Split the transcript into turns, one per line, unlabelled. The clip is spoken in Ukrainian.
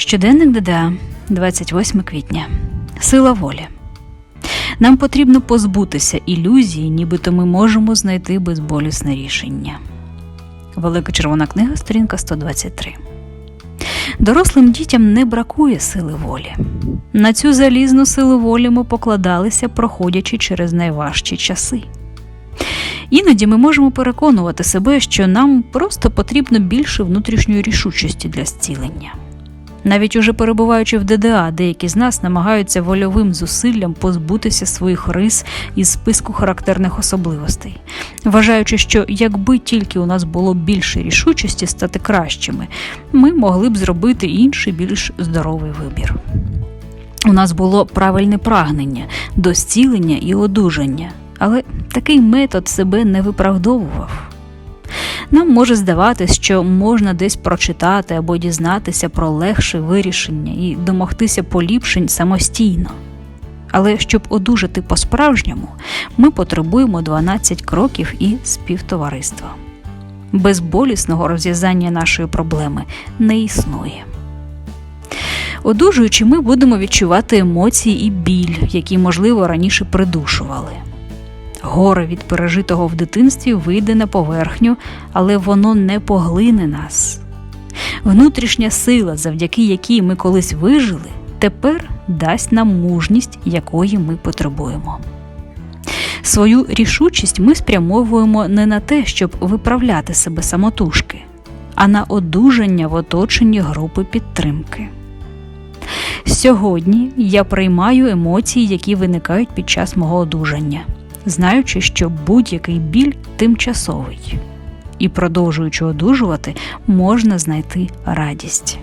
Щоденник ДДА, 28 квітня. Сила волі. Нам потрібно позбутися ілюзії, нібито ми можемо знайти безболісне рішення. Велика червона книга, сторінка 123. Дорослим дітям не бракує сили волі. На цю залізну силу волі ми покладалися, проходячи через найважчі часи. Іноді ми можемо переконувати себе, що нам просто потрібно більше внутрішньої рішучості для зцілення. Навіть уже перебуваючи в ДДА, деякі з нас намагаються вольовим зусиллям позбутися своїх рис із списку характерних особливостей, вважаючи, що якби тільки у нас було більше рішучості стати кращими, ми могли б зробити інший більш здоровий вибір. У нас було правильне прагнення до зцілення і одужання, але такий метод себе не виправдовував. Нам може здаватись, що можна десь прочитати або дізнатися про легше вирішення і домогтися поліпшень самостійно. Але щоб одужати по-справжньому, ми потребуємо 12 кроків і співтовариства. Безболісного розв'язання нашої проблеми не існує. Одужуючи, ми будемо відчувати емоції і біль, які, можливо, раніше придушували. Горе від пережитого в дитинстві вийде на поверхню, але воно не поглине нас. Внутрішня сила, завдяки якій ми колись вижили, тепер дасть нам мужність, якої ми потребуємо. Свою рішучість ми спрямовуємо не на те, щоб виправляти себе самотужки, а на одужання в оточенні групи підтримки. Сьогодні я приймаю емоції, які виникають під час мого одужання знаючи, що будь-який біль тимчасовий, і продовжуючи одужувати, можна знайти радість.